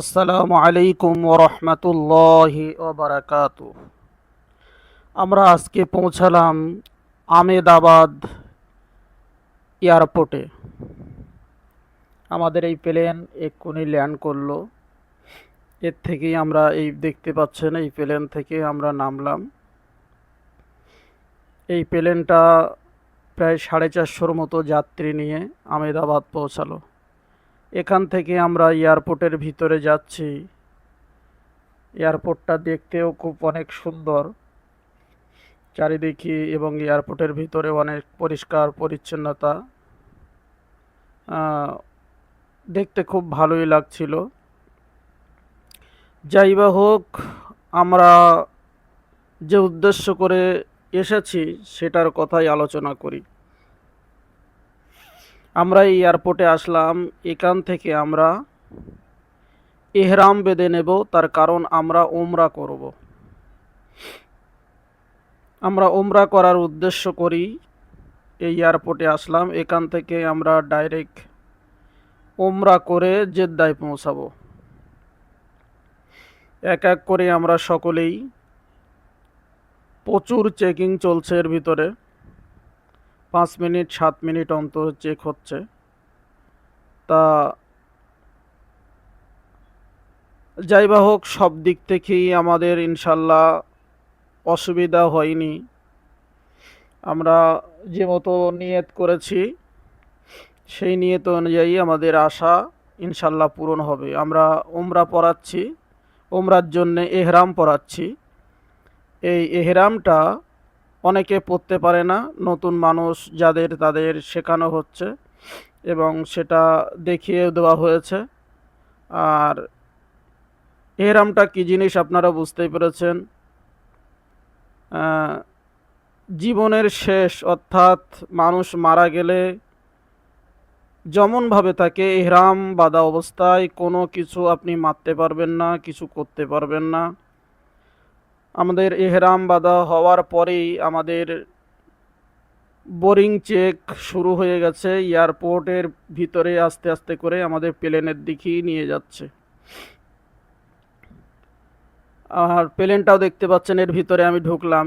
আসসালামু আলাইকুম ওরহমতুল্লাহি ওবরাকাত আমরা আজকে পৌঁছালাম আমেদাবাদ এয়ারপোর্টে। আমাদের এই প্লেন এক্ষুনি ল্যান্ড করল। এর থেকেই আমরা এই দেখতে পাচ্ছেন, এই প্লেন থেকে আমরা নামলাম। এই প্লেনটা প্রায় সাড়ে চারশোর মতো যাত্রী নিয়ে আমেদাবাদ পৌঁছালো। এখান থেকে আমরা এয়ারপোর্টের ভিতরে যাচ্ছি। এয়ারপোর্টটা দেখতেও খুব অনেক সুন্দর। চারিদিকে এবং এয়ারপোর্টের ভিতরে অনেক পরিষ্কার পরিচ্ছন্নতা। দেখতে খুব ভালোই লাগছিল। যাই বা হোক, আমরা যে উদ্দেশ্য করে এসেছি, সেটার কথাই আলোচনা করি। আমরা এই এয়ারপোর্টে আসলাম। এখান থেকে আমরা এহরাম বেঁধে নেব, তার কারণ আমরা ওমরা করব। আমরা ওমরা করার উদ্দেশ্য করি এই এয়ারপোর্টে আসলাম। এখান থেকে আমরা ডাইরেক্ট ওমরা করে জেদ্দায় পৌঁছাবো। এক এক করে আমরা সকলেই প্রচুর চেকিং চলছে এর ভিতরে। পাঁচ মিনিট, সাত মিনিট অন্তর চেক হচ্ছে তা যাই বা হোক, সব দিক থেকেই আমাদের ইনশাল্লাহ অসুবিধা হয়নি। আমরা যে মতো নিয়ত করেছি, সেই নিয়ত অনুযায়ী আমাদের আশা ইনশাল্লাহ পূরণ হবে। আমরা ওমরা পড়াচ্ছি ওমরার জন্য এহরাম পড়াচ্ছি। এই এহরামটা অনেকে পড়তে পারে না, নতুন মানুষ যাদের, তাদের শেখানো হচ্ছে এবং সেটা দেখিয়ে দেওয়া হয়েছে। আর এহরামটা কী জিনিস আপনারা বুঝতেই পেরেছেন? জীবনের শেষ, অর্থাৎ মানুষ মারা গেলে যেমনভাবে তাকে এহরাম বাঁধা অবস্থায় কোনো কিছু আপনি মারতে পারবেন না, কিছু করতে পারবেন না। আমাদের এহরাম বাঁধা হওয়ার পরেই আমাদের বোরিং চেক শুরু হয়ে গেছে। এয়ারপোর্টের ভিতরে আস্তে আস্তে করে আমাদের প্লেনের দিকেই নিয়ে যাচ্ছে। আর প্লেনটাও দেখতে পাচ্ছেন, এর ভিতরে আমি ঢুকলাম।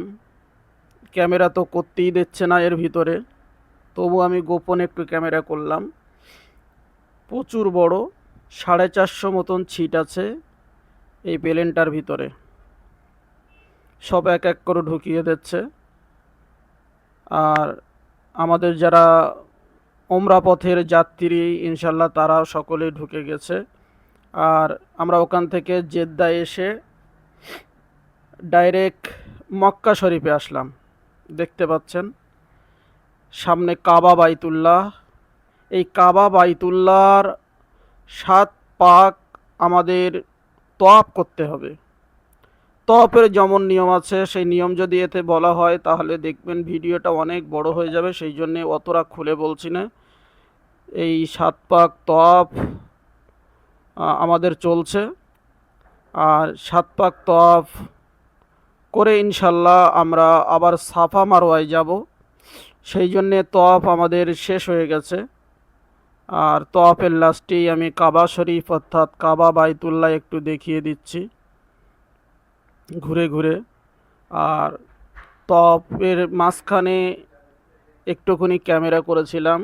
ক্যামেরা তো করতেই দিচ্ছে না এর ভিতরে। তবু আমি গোপন একটু ক্যামেরা করলাম। প্রচুর বড়, সাড়ে চারশো মতন ছিট আছে এই প্লেনটার ভিতরে। সব এক এক করে ঢুকিয়ে দিচ্ছে। আর আমাদের যারা ওমরা পথের যাত্রী ইনশাল্লাহ তারা সকলেই ঢুকে গেছে। আর আমরা ওখান থেকে জেদ্দা এসে ডাইরেক্ট মক্কা শরীফে আসলাম। দেখতে পাচ্ছেন, সামনে কাবা বাইতুল্লাহ। এই কাবা বাইতুল্লাহর সাত পাক আমাদের তওয়াব করতে হবে। তওয়াফের যেমন নিয়ম আছে সেই নিয়ম যদি এতে বলা হয় তাহলে দেখবেন ভিডিওটা অনেক বড় হয়ে যাবে সেই জন্যে অতটা খুলে বলছি না। এই সাত পাক আহ, আমাদের চলছে। আর সাত পাক তওয়াফ করে ইনশাল্লাহ আমরা আবার সাফা মারোয়ায় যাব। সেই জন্যে তওয়াফ আমাদের শেষ হয়ে গেছে। আর তওয়াফের লাস্টেই আমি কাবা শরীফ অর্থাৎ কাবা বাইতুল্লাহ একটু দেখিয়ে দিচ্ছি। ঘুরে ঘুরে। আর তপের মাঝখানে একটুখানি ক্যামেরা করেছিলাম,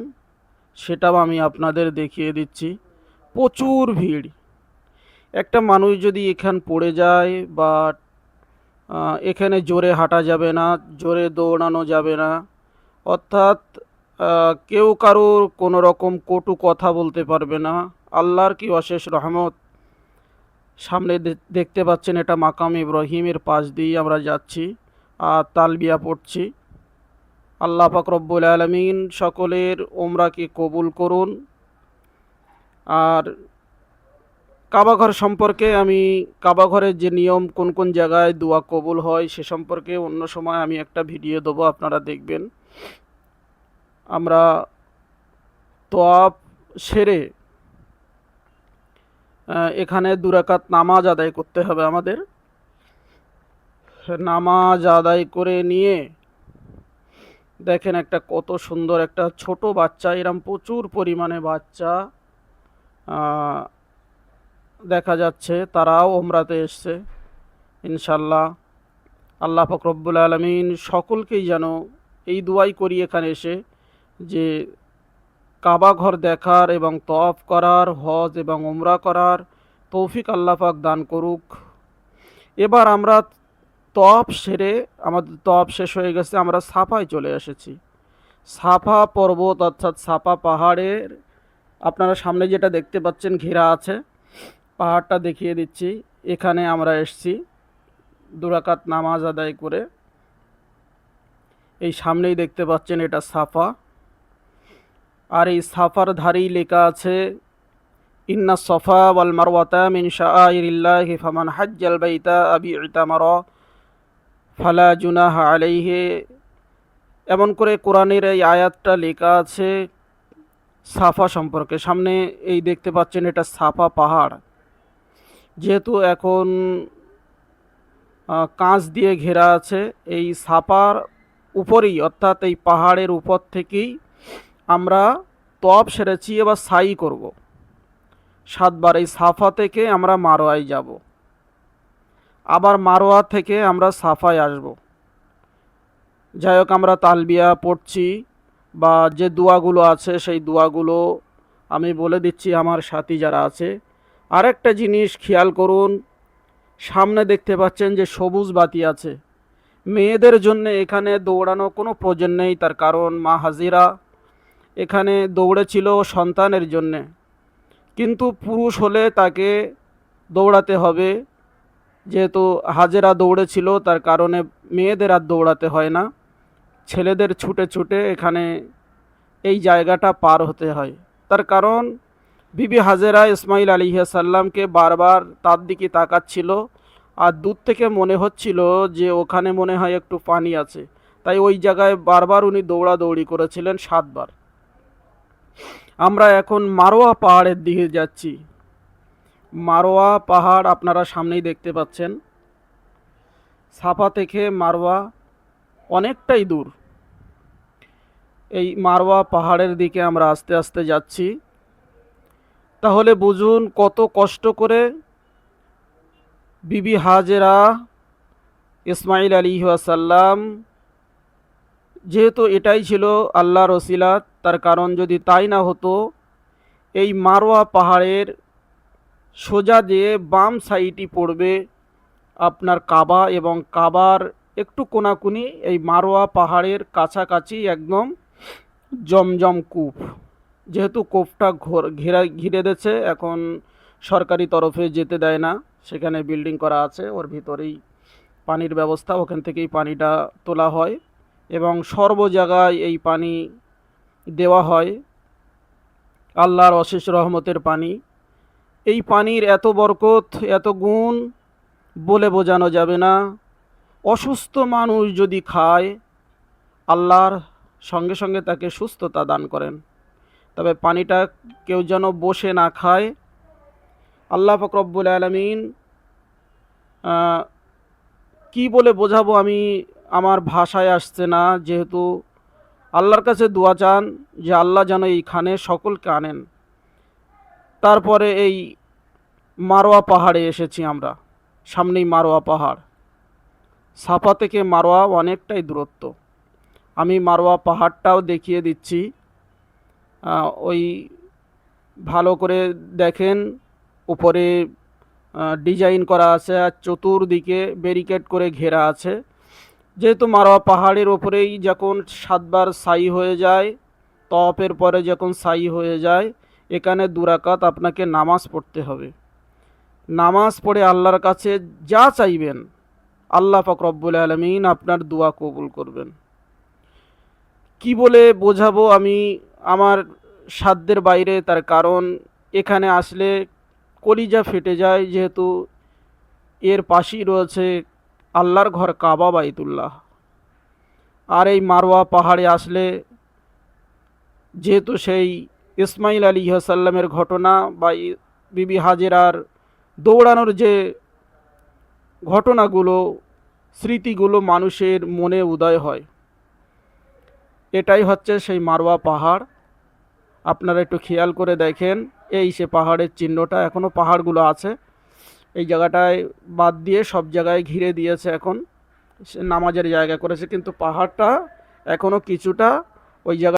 সেটাও আমি আপনাদের দেখিয়ে দিচ্ছি। প্রচুর ভিড়। একটা মানুষ যদি এখান পড়ে যায় বা এখানে জোরে হাঁটা যাবে না, জোরে দৌড়ানো যাবে না, অর্থাৎ কেউ কারোর কোনো রকম কটু কথা বলতে পারবে না। আল্লাহর কি অশেষ রহমত? সামনে দেখতে পাচ্ছেন এটা মাকাম ইব্রাহিমের পাশ দিয়ে আমরা যাচ্ছি আর তালবিয়া পড়ছি। আল্লাহ পাক রব্বুল আলমিন সকলের ওমরাকে কবুল করুন। আর কাবাঘর সম্পর্কে আমি কাবাঘরের যে নিয়ম, কোন কোন জায়গায় দোয়া কবুল হয় সে সম্পর্কে অন্য সময় আমি একটা ভিডিও দেবো, আপনারা দেখবেন। আমরা তোয়াব সেরে এখানে দুরাকাত নামাজ আদায় করতে হবে আমাদের। নামাজ আদায় করে নিয়ে দেখেন একটা কত সুন্দর একটা ছোট বাচ্চা, এরম প্রচুর পরিমাণে বাচ্চা দেখা যাচ্ছে তারাও ওমরাতে এসছে, ইনশাল্লাহ। আল্লাহ ফকরব্বুল আলমিন সকলকেই যেন এই দুয়াই করি এখানে এসে যে কাবা ঘর দেখার এবং তফ করার, হজ এবং ওমরা করার তৌফিক আল্লাহ পাক দান করুক। এবার আমরা তপ সেরে, আমাদের তপ শেষ হয়ে গেছে, আমরা সাফায় চলে এসেছি। সাফা পর্বত অর্থাৎ সাফা পাহাড়ের, আপনারা সামনে যেটা দেখতে পাচ্ছেন, ঘেরা আছে। পাহাড়টা দেখিয়ে দিচ্ছি, এখানে আমরা এসছি দুরাকাত নামাজ আদায় করে। এই সামনেই দেখতে পাচ্ছেন এটা সাফা। আর এই সাফার ধারেই লেখা আছে, ইন্না সফা ওয়াল মারওয়াতা মিন শাআইরিল্লাহি ফামান হাজ্জাল বাইতা আবি ইতামারা, ফালা জুনাহ আলাইহি। এমন করে কোরআনের এই আয়াতটা লেখা আছে সাফা সম্পর্কে। সামনে এই দেখতে পাচ্ছেন এটা সাফা পাহাড়। যেহেতু এখন কাঁচ দিয়ে ঘেরা আছে, এই সাফার উপরেই অর্থাৎ এই পাহাড়ের উপর থেকেই আমরা তপ সেরেছি, এবার সাই করব। সাতবার এই সাফা থেকে আমরা মারোয়ায় যাব। আবার মারোয়া থেকে আমরা সাফায় আসব। যাই হোক, আমরা তালবিয়া পড়ছি, বা যে দোয়াগুলো আছে, সেই দোয়াগুলো আমি বলে দিচ্ছি আমার সাথী যারা আছে। আরেকটা জিনিস খেয়াল করুন, সামনে দেখতে পাচ্ছেন যে সবুজ বাতি আছে। মেয়েদের জন্য এখানে দৌড়ানো কোনো প্রয়োজন নেই, তার কারণ মা হাজিরা এখানে দৌড়েছিল সন্তানের জন্যে। কিন্তু পুরুষ হলে তাকে দৌড়াতে হবে। যেহেতু হাজেরা দৌড়েছিল, তার কারণে মেয়েদের আর দৌড়াতে হয় না। ছেলেদের ছুটে ছুটে এখানে এই জায়গাটা পার হতে হয়। তার কারণ, বিবি হাজেরা ইসমাইল আলিহাসাল্লামকে বারবার তার দিকে তাকাচ্ছিল। আর দূর থেকে মনে হচ্ছিল যে ওখানে মনে হয় একটু পানি আছে। তাই ওই জায়গায় বারবার উনি দৌড়াদৌড়ি করেছিলেন সাতবার। আমরা এখন মারোয়া পাহাড়ের দিকে যাচ্ছি। মারোয়া পাহাড় আপনারা সামনেই দেখতে পাচ্ছেন। সাফা থেকে মারোয়া অনেকটাই দূর। এই মারোয়া পাহাড়ের দিকে আমরা আস্তে আস্তে যাচ্ছি। তাহলে বুঝুন কত কষ্ট করে বিবি হাজেরা ইসমাইল আলী ওয়াসাল্লাম যেহেতু এটাই ছিল আল্লাহ রসিলা তার কারণ যদি তাই না হতো, এই মারোয়া পাহাড়ের সোজা দিয়ে বাম সাইডই পড়বে আপনার কাবা এবং কাবার একটু কোনাকুনি এই মারোয়া পাহাড়ের কাছাকাছি একদম জমজম কূপ। যেহেতু কূপটা ঘোর, ঘেরা, ঘিরে দিয়েছে, এখন সরকারি তরফে যেতে দেয় না, সেখানে বিল্ডিং করা আছে, ওর ভিতরেই পানির ব্যবস্থা, ওখান থেকেই পানিটা তোলা হয়। এবং সর্ব জায়গায় এই পানি দেওয়া হয়, আল্লাহর অশেষ রহমতের পানি। এই পানির এত বরকত, এত গুণ বলে বোঝানো যাবে না। অসুস্থ মানুষ যদি খায়, আল্লাহর সঙ্গে সঙ্গে তাকে সুস্থতা দান করেন। তবে পানিটা কেউ যেন বসে না খায়। আল্লাহ ফকরব্বুল আলমিন কি বলে বোঝাবো আমি আমার ভাষায় আসছে না, যেহেতু আল্লাহর কাছে দোয়া চান যে আল্লাহ যেন এইখানে সকলকে আনেন। তারপরে এই মারোয়া পাহাড়ে এসেছি আমরা, সামনেই মারোয়া পাহাড়। সাফা থেকে মারোয়া অনেকটাই দূরত্ব। আমি মারোয়া পাহাড়টাও দেখিয়ে দিচ্ছি। ওই ভালো করে দেখেন, উপরে ডিজাইন করা আছে আর চতুর্দিকে ব্যারিকেড করে ঘেরা আছে। যেহেতু মারোয়া পাহাড়ের ওপরেই যখন সাতবার সাই হয়ে যায়, তপের পরে যখন সাই হয়ে যায়, এখানে দুরাকাত আপনাকে নামাজ পড়তে হবে। নামাজ পড়ে আল্লাহর কাছে যা চাইবেন, আল্লাহ পাক রব্বুল আলমিন আপনার দোয়া কবুল করবেন। কি বলে বোঝাবো আমি আমার সাধ্যের বাইরে, তার কারণ এখানে আসলে কলিজা ফেটে যায়, যেহেতু এর পাশেই রয়েছে আল্লাহর ঘর কাবা বাইতুল্লাহ। আর এই মারোয়া পাহাড়ে আসলে যেহেতু সেই ইসমাইল আলী সাল্লামের ঘটনা বা বিবি হাজেরার দৌড়ানোর যে ঘটনাগুলো, স্মৃতিগুলো মানুষের মনে উদয় হয়। এটাই হচ্ছে সেই মারোয়া পাহাড়। আপনারা একটু খেয়াল করে দেখেন, এই সে পাহাড়ের চিহ্নটা এখনও পাহাড়গুলো আছে। এই জায়গাটায় বাদ দিয়ে সব জায়গায় ঘিরে দিয়েছে এখন। নামাজের জায়গা করেছে, কিন্তু পাহাড়টা এখনও কিছুটা ওই জায়গা